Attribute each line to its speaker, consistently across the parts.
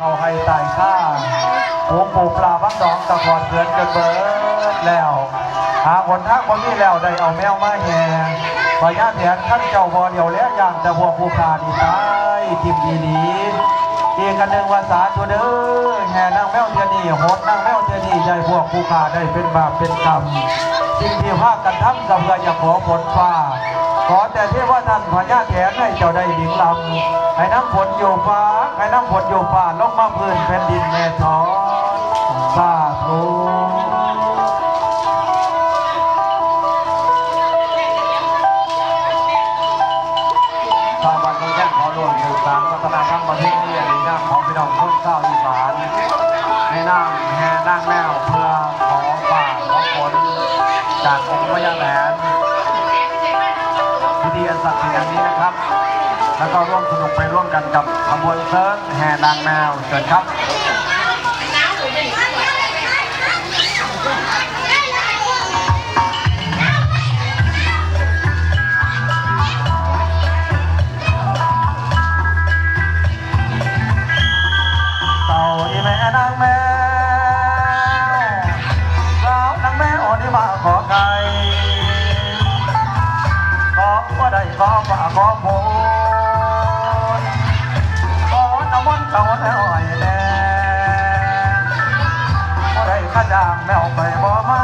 Speaker 1: เอาให้ตายข้าโอ้ปูปลาบักดองตะกอนเกินกินเบิดแล้ว หาคนทักคนนี้แล้วได้เอาแมวมาแห่ปญาแผนท่านเจ้าบ่เดียวแล้วอย่างแต่พวกผู้ขาดีตายทิมดีดีๆอีกันหนึ่งภาษาตัวเด้อแห่นางแมวเทียนี่โหดนางแมวเทียนี่ใจพวกผู้ขาได้เป็นบาปเป็นกรรมสิ่งที่ภาคกันทำกับเพื่ออยากขอผลฟ้า ขอแต่เทวท่านพญาแถนให้เจ้าได้หญิงลำให้น้ำฝนอยู่ฟ้า ให้น้ำฝนอยู่ฟ้าลงมาพื้นแผ่นดินแม่ทอสาธุชาวบ้านต้องแจ้งขอร่วมสืบสานวัฒนธรรมประเพณีอันดีงามของพี่น้องคนเศร้าวอีสานในนั่งแห่นั่งแนวเพื่อขอฝ่าขอฝนจากองค์พญาแหลน อันศักดิ์สิทธิ์อันนี้นะครับ แล้วก็ร่วมสนุกไปร่วมกันกับขบวนเซิร์ฟแห่นางแมวเชิญครับเต่าที่แม่นางแมว ขอฝ่าขอฝนขอน้ำมันต์เก่าแล้วไอ้แน่ว่ได้ข้าจ้างแมวไปบ่มา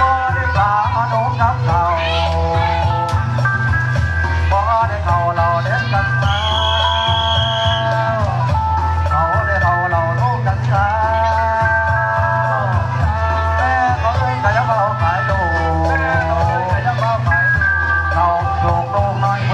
Speaker 1: บ่ได้ปลามาโดนกับเขาบ่ได้เขาเราเด่นกันมาเขาได้เข้าเราลูกกันมาแม่เขาเอ้ยก็ยังเอายเขา